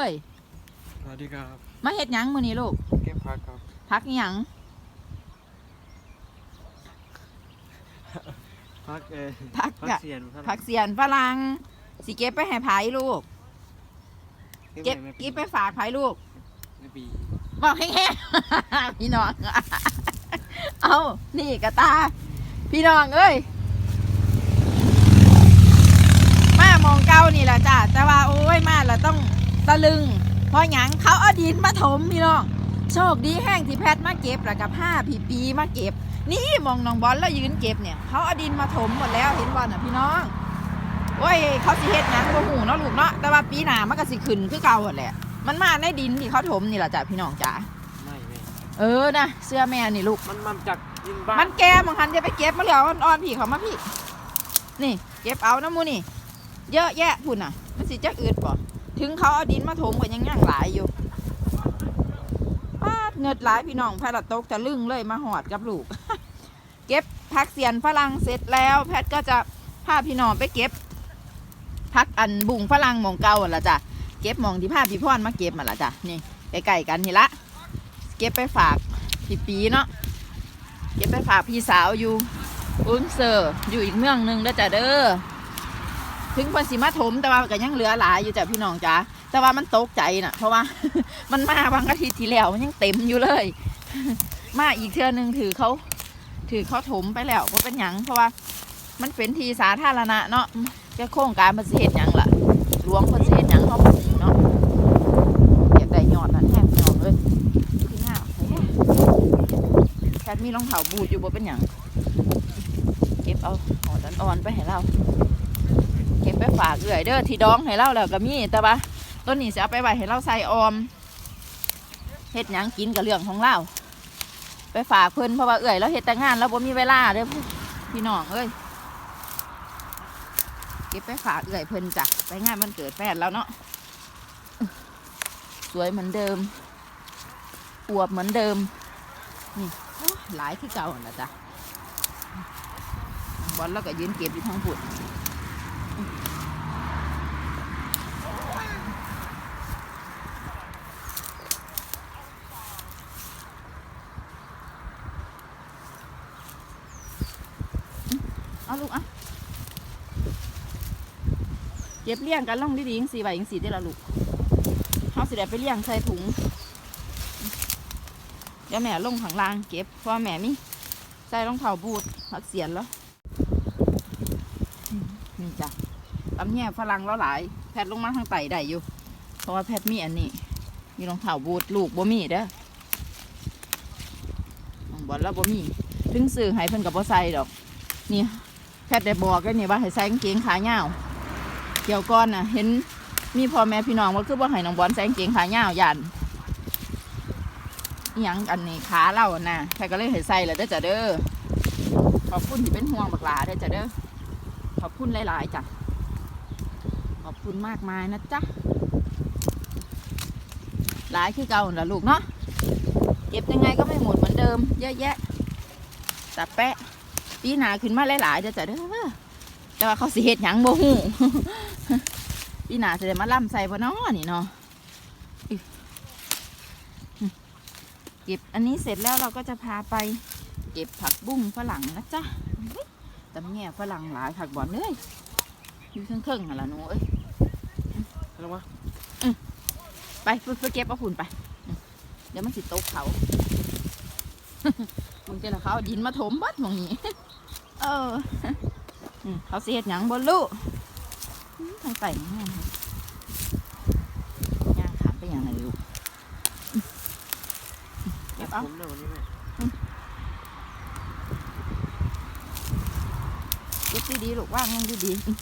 อ้ยสวัสดีครับมาเฮ็ดหยังมื้อนี้ลูกเก็บผักครับพักอิหยังผักเออพักผักกะเสียนพักเสียนฝรั่งสิเก็บไปให้ไผลูก เก็บเก็บไปฝากไผลูก ไม่ปีบอกแห้งๆ พี่น้อง เอานี่กระตา พี่น้องเอ้ย มามองเก้านี่แหละจ้ะ แต่ว่าโอ้ยมาแล้วต้อง ตะลึง เพราะหยังเขาเอาดินมาถมพี่น้อง โชคดีแห้งที่แพทย์มาเก็บแล้วกับผ้าผีปีมาเก็บ นี่มองน้องบอลแล้วยืนเก็บเนี่ยเขาเอาดินมาถมหมดแล้วเห็นบอลน่ะพี่น้องโอ้ยเขาสิเฮ็ดหยังบ่หูเนาะลูกเนาะแต่ว่าปีหน้ามันก็สิขึ้นคือเก่าหมดแหละ มันมาในดินที่เขาถมนี่แหละจ้ะพี่น้องจ๋าไม่ไม่เออนะเสื้อแม่นี่ลูก มันมันจากดินบ้านมันแก่บางคันจะไปเก็บมาเหลืออ่อนๆพี่เขามาพี่ นี่ เก็บเอานะมูนี่ เยอะแยะพุ่นน่ะ มันสิจะอืดป่ ถึงเขาเอาดินมาถมก็ยังย่างหลายอยู่ปาดเงิดหลายพี่น้องแพทย์ละตกจะลึงเลยมาหอดกับลูก เก็บพักเสียนฝรั่งเสร็จแล้ว แพทย์ก็จะพาพี่น้องไปเก็บพักอันบุงฝรั่งมองเก่าหั่นละจ้ะเก็บมองที่พาพี่พรมาเก็บมาละจ้ะนี่ใกล้ๆกันนี่ละ เก็บไปฝากพี่ปีเนาะเก็บไปฝากพี่สาวอยู่อุ้นเซอร์อยู่อีกเมืองหนึงเด้จ้ะเด้อ ถึงเพิ่นสิมาถมแต่ว่าก็ยังเหลือหลายอยู่จ้ะพี่น้องจ้ะแต่ว่ามันตกใจน่ะ เพราะว่ามันมาบางอาทิตย์ที่แล้วมันยังเต็มอยู่เลย มาอีกเทื่อนึงถือเขา ถือเขาถมไปแล้วว่าเป็นหยังเพราะว่ามันเป็นทีสาธารณะเนาะจะโครงการมันสิเฮ็ดหยังล่ะหลวงเพิ่นสิเฮ็ดหยังเขาบ่รู้เนาะอยากได้ยอดนั่นแห้งพี่น้องเอ้ยคืองามแท้แคทมีรองเท้าบูทอยู่บ่เป็นหยังเก็บเอาอ่อนอ่อนๆไปให้เรา ไปฝากเอื่อยเด้อที่ดองให้เราแล้วก็มีแต่ว่าต้นนี้จะเอาไปไว้ให้เราใส่ออมเฮ็ดหยังกินกับเรื่องของเราไปฝากเพิ่นเพราะว่าเอื่อยเราเฮ็ดแต่งานเราบ่มีเวลาเด้อพี่น้องเอ้ยเก็บไปฝากเอื่อยเพิ่นจ้ะไปงานมันเกิดแฟนแล้วเนาะสวยเหมือนเดิมอวบเหมือนเดิมนี่หลายที่เก่าหนล่ะจ้ะบอลแล้วก็ยืนเก็บอยู่ทางผุด เอาลูกอะเก็บเลี้ยงกันล่องดีๆยังสีใบยังสีได้ละลูกเขาสิได้ไปเลี้ยงใส่ถุงเดี๋ยวแม่ลงข้างล่างเก็บเพราะว่าแม่มีใส่รองเท้าบูทหักเสียนแล้วนี่จ้ะตำแย่ฝรั่งแล้วหลาย แพทลงมาทางไต่ได้อยู่ เพราะว่าแพทมีอันนี้ มีรองเท้าบูทลูกบ่มีเด้อบอลแล้วบ่มี ถึงซื้อให้เพิ่นกับบ่ใส่ดอก นี่ แพทย์ได้บอกกันนี่ว่าให้ใส่กางเกงขายาเกี่ยวก่อนน่ะ เห็นมีพ่อแม่พี่น้องว่าคือว่าให้น้องบอลใส่กางเกงขายาวยันยังกันนี่ขาเล่าน่ะแพทย์ก็เลยให้ใส่แล้วเด้อจ้ะเด้อขอบคุณที่เป็นห่วงบักหลาเด้อจ้ะเด้อขอบคุณหลายๆจ้ะขอบคุณมากมายนะจ๊ะหลายคือเก่าหั่นล่ะลูกเนาะเก็บยังไงก็ไม่หมดเหมือนเดิม เยอะแยะแต่แปะ ปีหนาขึ้นมาหลายๆเด้อจ้ะเด้อแต่ว่าเขาสิเฮ็ดหยังบ่ฮู้ปีหนาจะได้มาล่ำใส่บ่เนาะนี่เนาะอิ๊วเก็บอันนี้เสร็จแล้วเราก็จะพาไป เก็บผักบุ้งฝรั่งนะจ๊ะตำแง่ฝรั่งหลายผักบอนเลยอยู่เครื่องๆหั่นล่ะหนูเอ้ยลงมาไปไปไปเก็บเอาฝุ่นไปอืมเดี๋ยวมันสิตกเขามึงเจอแล้วเขาเอาดินมาถมบัดหมองนี้ เอออืมเขาเสียดหยังบนลูกอืมทางไต่งามครับย่างขาไปอย่างไรลูกอืมเก็บเอาผมเนี่ยวันนี้แม่เก็บดีๆลูกว่างลงดีๆอืม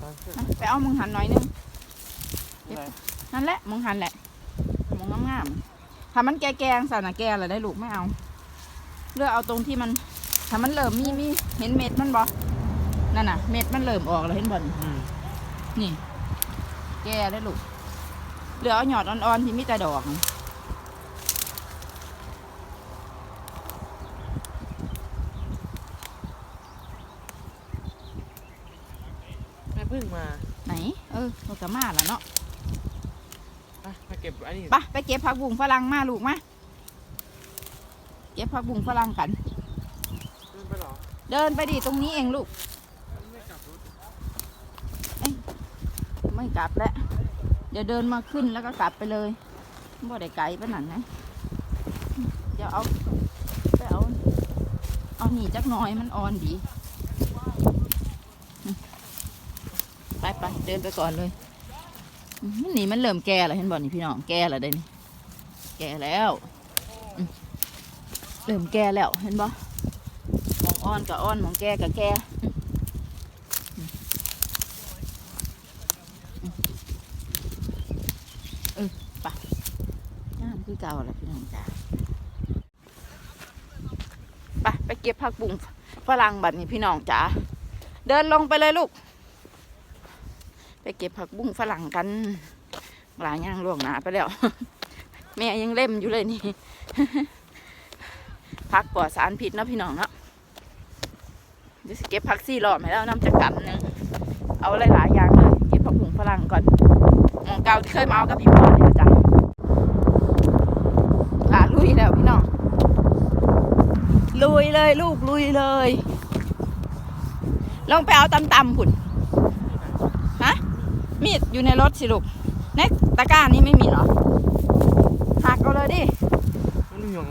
ตั้งเครื่องมาไปเอามึงหันหน่อยนึงอะไร นั่นแหละมองหันแหละมองงามๆถ้ามันแก่แกงสานะแก่เะไรได้ลูกไม่เอา เลือกเอาตรงที่มันถ้ามันเริ่มมีมีเห็นเม็ดมันบอนั่นน่ะ เม็ดมันเริ่มออกแล้วเห็นบอลนี่ แก่ได้ลูกเหลือเอาหยอดอ่อนๆที่มีแต่ดอกแม่พึ่งมา ไหน เออเราจะมาแล้วเนาะ อะมาเก็บอันนี้ ไปไปเก็บผักบุ้งฝรั่งมาลูกมาเก็บผักบุ้งฝรั่งกัน เดินไปเหรอ เดินไปดิตรงนี้เองลูก ไม่กลับรถไม่กลับแล้ว เดี๋ยวเดินมาขึ้นแล้วก็กลับไปเลยบ่ได้ไกลปะนั่นนะเดี๋ยวเอาไปเอา เอาหนีจักหน่อยมันอ่อนดี ไปไปเดินไปก่อนเลยอื้อหือ นี่มันเริ่มแก่แล้วเห็นบ่นี่พี่น้องแก่แล้วเด้นี่แก่แล้วเริ่มแก่แล้วเห็นบ่หมองอ่อนกับอ่อนมองแก่กับแก่เออไปงามคือเก่าแล้วพี่น้องจ้าไปไปเก็บผักบุ้งฝรั่งบัดนี้พี่น้องจ้าเดินลงไปเลยลูก ไปเก็บผักบุ้งฝรั่งกัน หลายอย่างล่วงหนาไปแล้ว แม่ยังเล่มอยู่เลยนี่พักปลอดสารพิษนะพี่น้องเนาะเดี๋ยวเก็บผักซี่หลอดมาแล้วน้ำจะกันหนึงเอาหลายๆอย่างเลยเก็บผักบุ้งฝรั่งก่อนมองเก่าที่เคยมาเอากับพี่พ่อเนี่ยจ้ะลาลุยแล้วพี่น้องลุยเลยลูกลุยเลย ลงไปเอาตำๆผุน มีดอยู่ในรถสิลูกในตะกร้านี้ไม่มีเหรอหักเอาเลยดิ มันเหนียว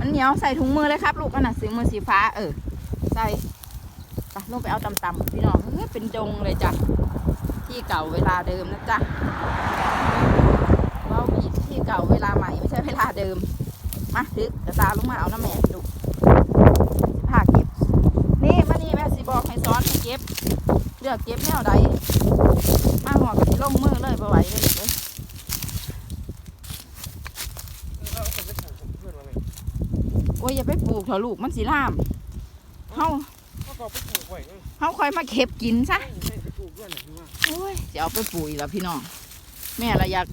มันเหนียวใส่ถุงมือเลยครับ ลูกอันน่ะสีมือสีฟ้า เออ ใส่ไปลงไปเอาตำๆพี่น้องเฮ้ยเป็นดงเลยจ้ะ ที่เก่าเวลาเดิมนะจ๊ะว้าวผิดที่เก่าเวลาใหม่ไม่ใช่เวลาเดิม มาถือกระตาลงมาเอาน้ำแม่ลูกสิผ้าเก็บ นี่มานี่แม่สิบอกให้ซ้อนให้เก็บ เลือกเก็บแนวใดมาหัวกับสิลงมือเลยบ่ไหวเลยลูกเอ้ยเอาเอาไปส่งเพื่อนมาเลยโอ้ยอย่าไปปลูกเถอะลูกมันสิล่ามเฮาก็ก็ไปปลูกไว้เออเฮาคอยมาเก็บกินซะไม่ไปปลูกด้วยหน่อยคือว่าโอ้ยจะเอาไปปลูกอีกแล้วพี่น้องแม่ละอยาก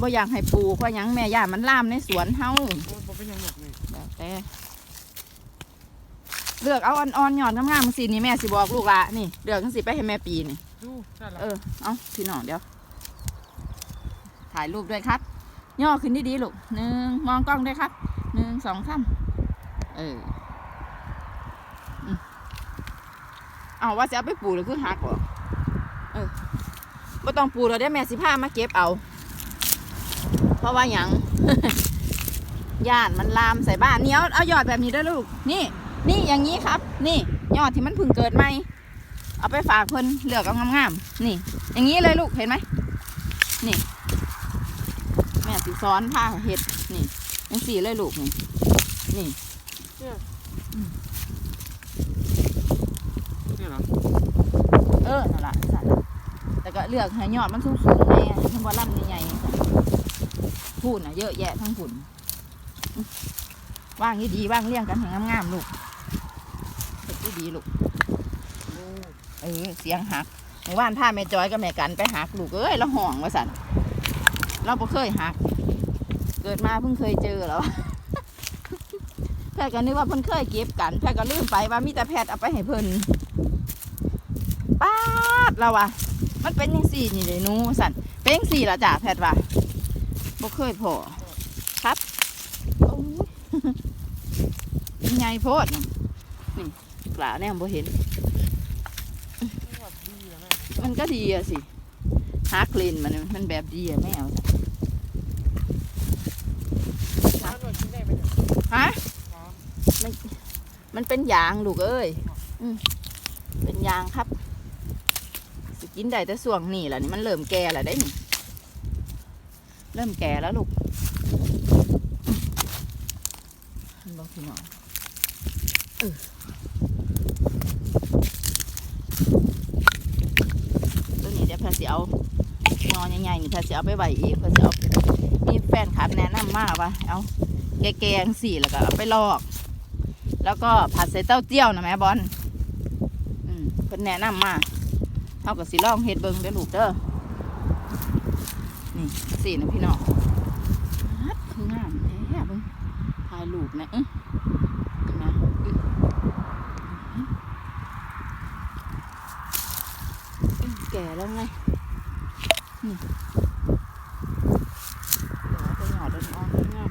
บ่อยากให้ปลูกเพราะหยังแม่ย่านมันล่ามในสวนเฮา มันเป็นยังหนักนี่ แล้วแต่ เลือกเอาอ่อนๆหยอดงามๆจังสินี่แม่สิบอกลูกละนี่เลือกจังสิไปให้แม่ปีนี่ดูใช่ละเออเอาพี่น้องเดี๋ยว ถ่ายรูปด้วยครับ ย่อขึ้นดีๆลูกหนึ่งมองกล้องด้วยครับหนึ่งสองสามเอออืมเอาว่าจะเอาไปปลูกหรือคือหักเหรอเออไม่ต้องปลูกเราได้แม่สิพามาเก็บเอา เพราะว่าหยังย่านมันลามใส่บ้านเนี่ยวเอายอดแบบนี้ด้วยลูก นี่ นี่อย่างนี้ครับ นี่ยอดที่มันเพิ่งเกิดใหม่เอาไปฝากเพิ่นเลือกเอางามๆนี่ อย่างนี้เลยลูกเห็นไหมนี่ แม่สิซ้อนผ้าเห็ดนี่ยังสีเลยลูกนี่นี่เนี่ยเหรอเออนั่นละสั่นแต่ก็เลือกให้ยอดมันสูงๆแน่ทั้งบอลล่ำใหญ่ๆสั่นพูดน่ะเยอะแยะทั้งผุนอื้อว่างดีๆว่างเรียงกันให้งามๆลูกเฮ็ ดีๆลูกเออเสียงหักเมื่อวานพาแม่จอยกับแม่กันไปหักลูกเอ้ยแล้วห่องว่าสันเราบ่เคยหัก เกิดมาเพิ่งเคยเจอแล้วแพทย์ก็นึกว่าเพิ่นเคยเก็บกันแพทย์ก็ลืมไปว่ามีแต่แพทย์เอาไปให้เพิ่นป้าดเราว่ะมันเป็นยังสี่นี่เลยนูสันเป็นยังสี่ละจ้ะแพทย์ว่าบ่เคยพอครับโอ้ยใหญ่โพดนี่นี่ ปลาแน่บ่เห็นแบบดีนะแม่มันก็ดีอะสิฮาร์กลินมันมันแบบดีอะไม่เอาร้านเรากินได้ไหมเนี่ยฮะอ๋อมันมันเป็นยางลูกเอ้ยอืมเป็นยางครับสิกินได้แต่ส่วงนี่แหละนี่มันเริ่มแก่แล้วได้นี่เริ่มแก่แล้วลูกอืมบอกพี่น้องเออตัวนี้เดี๋ยวแพรสิเอานอน ใหญ่ๆนี่แพรสิเอาไปไหว้อีกแพรสิเอามีแฟนคลับแนะนำมากว่าเอาแกงๆสี่แล้วก็เอาไปลอก แล้วก็ผัดใส่เต้าเจี้ยวนะแม่บอลอืมเพิ่นแนะนำมากเท่ากับสีลองเฮ็ดเบิงเด้อลูกเด้อนี่สี่นะพี่น้องฮัดคืองามแท้เบิงถ่ายรูปนะอื้อนะอื้ออื้อก่แล้วไง นี่เดี๋ยวเอาตัวหยอดอ่อนๆงาม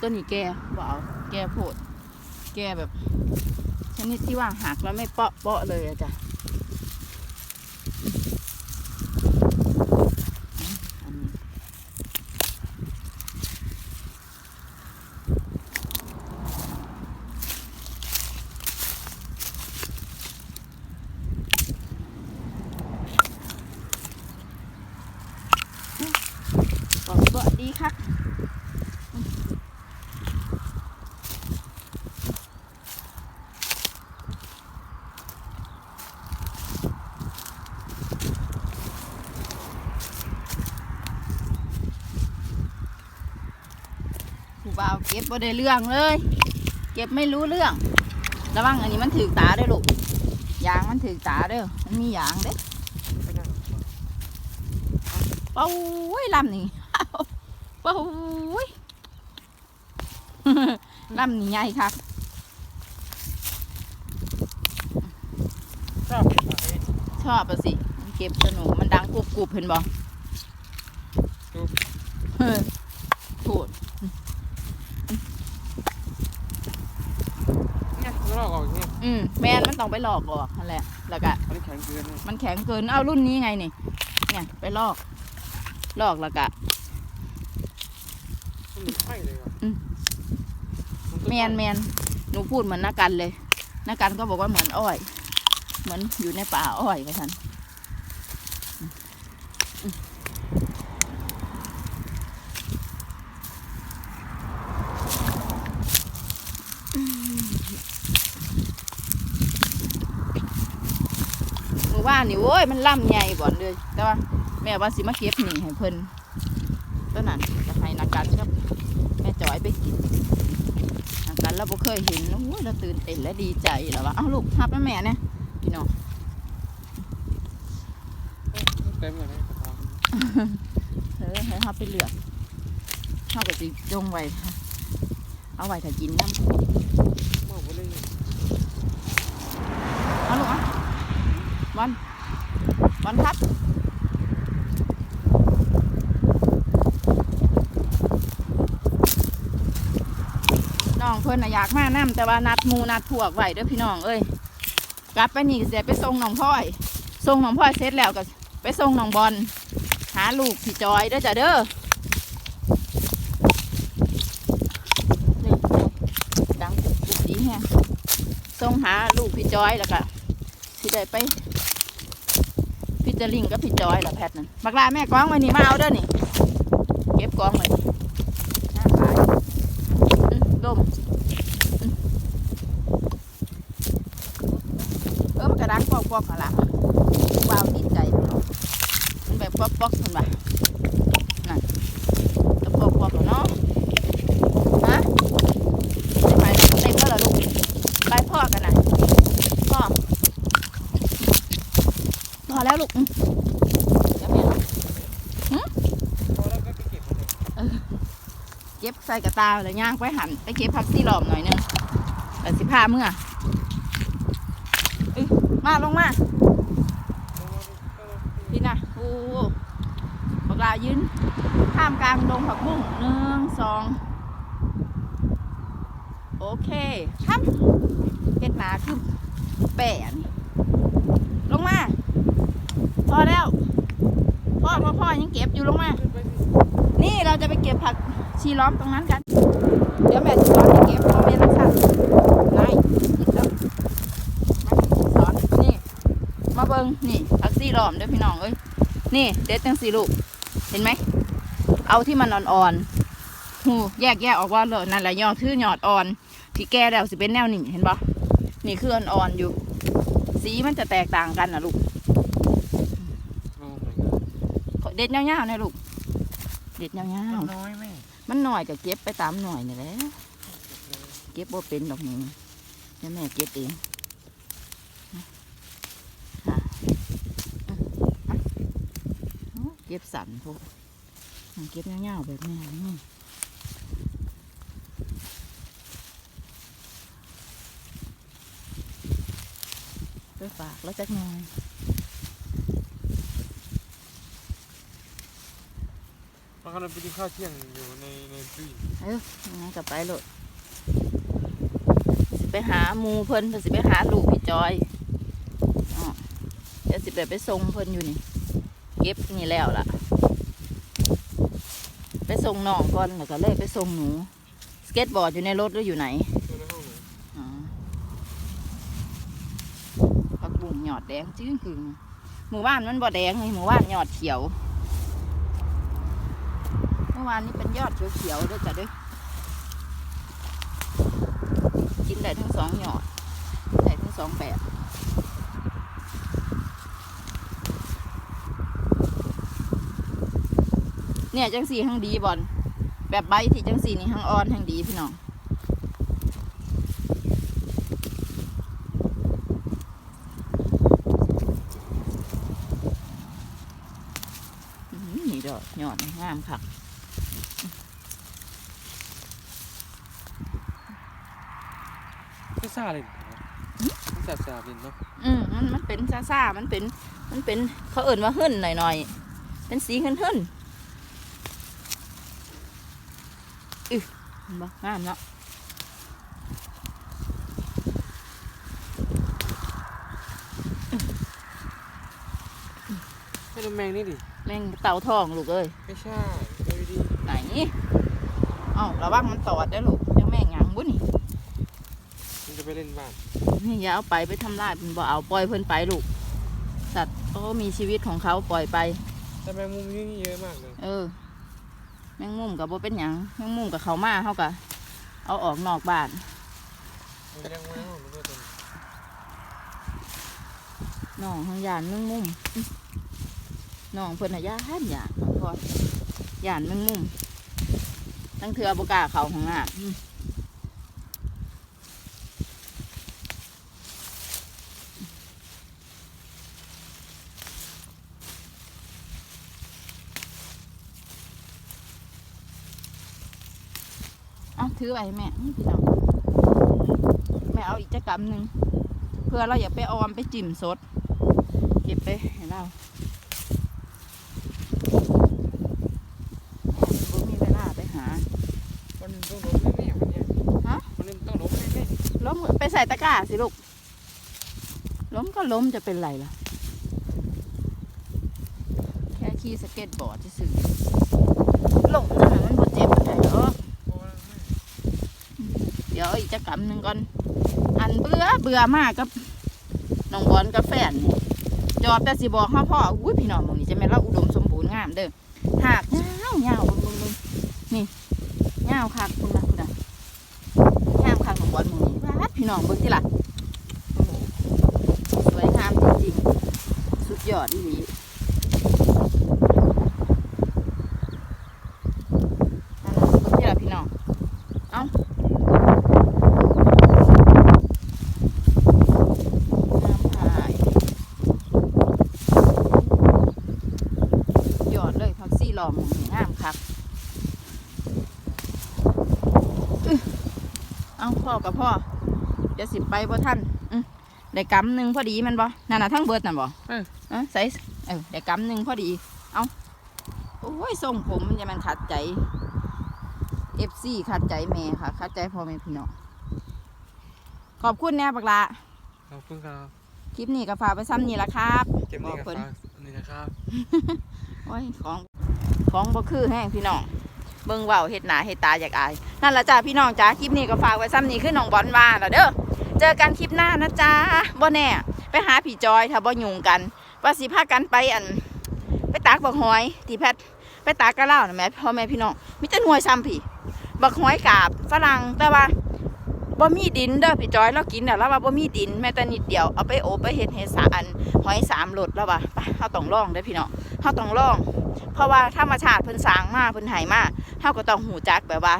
ตัวนี้แก่บ่เอาแก่โผดแก่แบบ ชนิดที่ว่าหักแล้วไม่เปาะเปาะเลยอะจ้ะอันนี้ปอกเปาะดีครับ ผู้บ่าวเก็บบ่ได้เรื่องเลย เก็บไม่รู้เรื่อง ระวังอันนี้มันถือตาเด้วยลูกยางมันถือตาเด้อมันมียางเด้ไปนั่งเป้าไว้ยลำนี่เป้าไว้ยลำนี่ใหญ่ครับชอบเก็บมาให้ชอบอะสิ มันเก็บสนุก มันดังกรุบกรุบเห็นบ่ดูเฮ้ยพูด เนี่ยแล้วเรา ออกอย่างนี้อืมแมนมันต้องไปหลอกออกนั่นแหละแล้วก็อันนี้แข็งเกินเลยมันแข็งเกินเอารุ่นนี้ไงนี่เนี่ยไปลอกลอกแล้วก็มันเหมือนไข่เลยอะอืมนก็แมนแมนหนูพูดเหมือนนักกันเลยนักกันก็บอกว่าเหมือนอ้อย เหมือนอยู่ในป่าอ้อยกันทัน หมู่บ้านนี่โว้ยมันล่ำใหญ่บ่อนเลย แต่ว่าแม่ว่าสิมาเก็บหนี่ให้เพิ่นตัวนั้นจะให้นักกันครับแม่จอยไปกินทางกันเราบ่เคยเห็นโอ้ยเราตื่นเต้นและดีใจแล้วว่าเอ้าลูกทับแม่แม่เนี่ยพี่น้องเต็มเลยนะกระเพราเออให้ทับไปเลือกเท่ากับจิจงไว้เอาไว้ถ้ากินน้หม้อบ่เลยำเอาลูกอะ วันวันทับน้องเพิ่นน่ะอยากมานํแต่ว่านัดมูนัดพวกไว้เด้อพี่น้องเอ้ยกลับไปนี่ก็สิได้ไปส่งน้องพ่อยส่งน้องพ่อยเสร็จแล้วก็ไปส่งน้องบอลหาลูกพี่จอยเด้อจ้ะเด้อนี่ดังกุบกุบดีแฮะส่งหาลูกพี่จอยแล้วก็สิได้ไป พี่จะลิงกับพี่จอยละแพทนั่นบักลาแม่กองไว้นี่มาเอาเด้อนี่เก็บกองไว้หน้าขายดมอื้อเออมันกระดังปอกๆกันละว้าวดีใจมันแบบปอกปอกคนว่านั่นแล้วป๊อกป๊อกเหรอเนาะฮะไปไปเต็มแล้วเหรอลูกไปพ่อกันนะพ่อพอแล้วลูกอืมเดี๋ยวแม่พอแล้วก็ไปเก็บมาเลยเก็บใส่กระตาแล้วย่างไปหันไปเก็บผักซี่หลอมหน่อยหนึงแต่สิพาเมื่อเอ้ยมาลงมาพี่นะโอ้บอกลายืนท่ามกลางดงผักบุ้งหนึ่งสองโอเคครับเฮ็ดหนาคือแป่นลงมา พอแล้วพ่อพ่อพ่อยังเก็บอยู่ลงมา นี่เราจะไปเก็บผักชีล้อมตรงนั้นกัน เดี๋ยวแม่จะสอนให้เก็บพ่อแม่รักษาไล่สอนนี่ มาเบิงนี่ผักชีล้อมเด้อพี่น้องเอ้ย นี่เด็ดจังสีลูก เห็นไหม เอาที่มันอ่อนๆหูแยกแยกออกว่าเลยนั่นแหละยอดทื่อยอดอ่อน ที่แก่แล้วสิเป็นแนวนี่เห็นปะนี่คืออ่อนๆอยู่ สีมันจะแตกต่างกันนะลูก โอ้ my god เด็ดยาวๆนะลูก เด็ดยาวน้อยแม่ๆมันหน่อยก็เก็บไปตามหน่อยนี่แหละเก็บบ่เป็นดอกหนูเดี๋ยวแม่เก็บเองค่ะอะโอ้เก็บสันพวกเก็บเงาวๆแบบแม่นี่ ไปฝากแล้วจักหน่อย เขาเลยไปกินข้าวเที่ยงอยู่ในในตู้เออยังไงก็ไปโลดสิไปหาหมูเพิ่นเพิ่นสิไปหาลูกพี่จอยอ๋อเดี๋ยวสิไปไปส่งเพิ่นอยู่นี่ เก็บนี่แล้วล่ะ ไปส่งน้องก่อนแล้วก็เลยไปส่งหนู สเก็ตบอร์ดอยู่ในรถหรืออยู่ไหนอยู่ในห้องหนูอ๋อผักบุ้งหยอดแดงจื้งคือหมู่บ้านมันบ่แดงไงหมู่บ้านหยอดเขียวเมื่ อวานนี้เป็นยอดเขียวๆด้วยจ้ะด้วยกินได้ทั้งสองหยอดได้ทั้งสองแบบเนี่ยจังสีทั้งดีบอลแบบใบที่จังสีนี่ทั้งอ่อนทั้งดีพี่น้องอื้อหือนี่ดอกยอดงามค่ะ ก็ซาเลยเหรอมันแสบๆเลยเนาะอืมมันมันเป็นซ่าซ่าๆมันเป็น มันเป็นเขาเอิ่นว่าหึ่นหน่อยๆ เป็นสีหึ่นหึ่นอือเห็นบ่งามเนาะให้ดูแมงนี่ดิ แมงเต่าทองลูกเอ้ยไม่ใช่ดูดีไหนเอ้าระวังมันตอดได้อลูกยังแม่งหยังบุนี่ มันจะ ไปเล่นบ้านนี่อย่าเอาไปไปทำลายเป็นบ่เอาปล่อยเพิ่นไปลูก สัตว์เขาก็มีชีวิตของเขาปล่อยไป แต่แมงมุมที่นี่เยอะมากเลยเออ แมงมุมกับบ่เป็นหยังแมงมุมกับเขามาเขากะเอาออกนอกบ้านมันเลี้ยงไว้ห้องมันก็เป็นน้องทางยานแมงมุมอื้อน้องเพิ่นน่ะยานยานของพ่อยานแมงมุมทั้งเถื่อบกล้าเขาของน้ำอื้อเอา ถือไว้ให้แม่นี่พี่น้องแม่เอาอีกจักกำหนึ่งเพื่อเราอย่าไปออมไปจิ้มสด เก็บไปให้เราบ่มีเวลาไปหาวันหนึงต้องล้มแน่ๆวันเนี้ยฮะวันหนึงต้องล้มแน่ล้มไปใส่ตะกร้าสิลูกล้มก็ล้มจะเป็นไรล่ะ แค่ขี่สเก็ตบอร์ดที่สื่อลงจะหามันบ่เจ็บปานใดหรอก ๆเพราะว่าไม่ เดี๋ยวอีกจะกำหนึ่งก่อน อันเบื่อเบื่อมากกับน้องบอลกับแฟนนี่จอบแต่สิบอกพ่อพ่ออุ้ยพี่น้องหมองนี่จะแม่นเราอุดมสมบูรณ์งามเด้อหากเงาเงาบึงบึงบึงนี่เงาคักคุณนะคุณนะงามคักน้องบอลมองนี่ว้าพี่น้องเบิ่งที่ล่ะสวยงามจริงๆสุดยอดอีหลีนั่นล่ะเบิ่งที่ล่ะพี่น้อง เอ้า น้ำหายยอดเลยพักซี่หลอมงามครับอื้อเอาพ่อกับพ่อ เดี๋ยวสิไปบ่ท่านอื้อได้กำหนึ่งพอดีแมันบ่นั่นน่ะทั้งเบิดนั่นบ่เออใส่เออได้กำหนึ่งพอดี เอาโอ้ยทรงผมมันจะมันขัดใจเอฟซีขัดใจแม่ค่ะขัดใจพ่อแม่พี่น้องขอบคุณแน่บักละขอบคุณครับ คลิปนี้ก็ฝากไปซ้ำนี่ละครับเก็บบอกนี่กับเพิ่นฟ้านี่นะครับโอ้ยของของบ่คือแห้งพี่น้องเบิ่งเว้าเฮ็ดหน้าเฮ็ดตาอยากอายนั่นละจ้าพี่น้องจ้าคลิปนี้ก็ฝากไว้ซ้ำนี่คือน้องบอลว่าแล้วเด้อ เจอกันคลิปหน้านะจ้าบ่แน่ ไปหาผีจอยถ้าบ่ยุงกัน ว่าสิพากันไปอัน ไปตากบักหอยที่แพทไปตากกระเล่านะแม่พ่อแม่พี่น้องมีแต่หน่วยซ้ำพี่บักหอยกาบฝรั่งแต่ว่าบ่มีดินเด้อพี่จอยเรากินน่ะแล้วว่าบ่มีดินแม้แต่นิดเดียวเอาไปโอบไปเฮ็ดเฮ็ดสารหอยสามรสแล้วว่าไปเฮาต้องลองเด้พี่น้องเฮาต้องลอง เพราะว่าธรรมชาติเพิ่นสร้างมาเพิ่นให้มาเฮาก็ต้องหูจักแบบว่า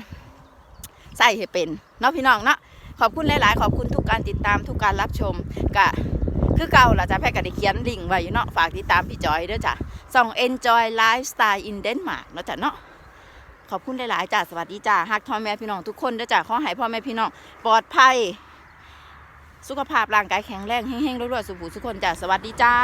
ใส่ให้เป็นเนาะพี่น้องเนาะขอบคุณหลาย ๆ ขอบคุณ กการติดตามทุกการรับชมกะคือเก่าล่ะจ้ะแพทย์ก็ได้เขียนลิงก์ไว้อยู่เนาะฝากติดตามพี่จอยด้วยจ้ะส่อง Enjoy Lifestyle in Denmark เนาะจ้ะเนาะขอบคุณหลาย ๆ จ้ะสวัสดีจ้ะฮักพ่อแม่พี่น้องทุกคนด้วยจ้ะขอให้พ่อแม่พี่น้องปลอดภัย สุขภาพร่างกายแข็งแรงเฮงๆรวยๆสุขสุขคนจ้ะสวัสดีจ้า